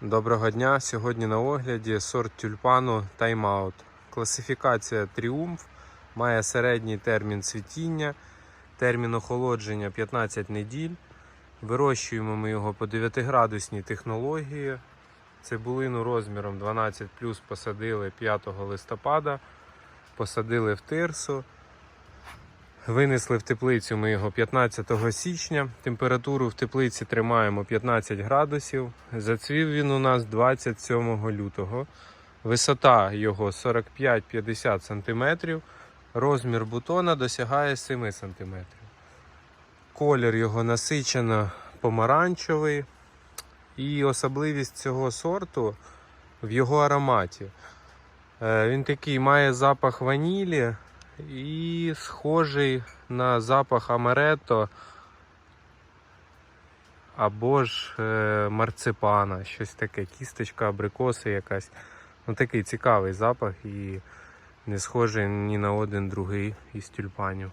Доброго дня! Сьогодні на огляді сорт тюльпану Тайм-аут. Класифікація Тріумф має середній термін цвітіння, термін охолодження 15 неділь. Вирощуємо ми його по 9-градусній технології. Цибулину розміром 12 посадили 5 листопада, посадили в тирсу. Винесли в теплицю ми його 15 січня. Температуру в теплиці тримаємо 15 градусів. Зацвів він у нас 27 лютого. Висота його 45-50 см. Розмір бутона досягає 7 см. Колір його насичено помаранчевий. І особливість цього сорту в його ароматі. Е, Він такий має запах ванілі і схожий на запах амаретто або ж е, марципана, щось таке, кісточка, абрикоси якась. Ну, такий цікавий запах і не схожий ні на один другий із тюльпанів.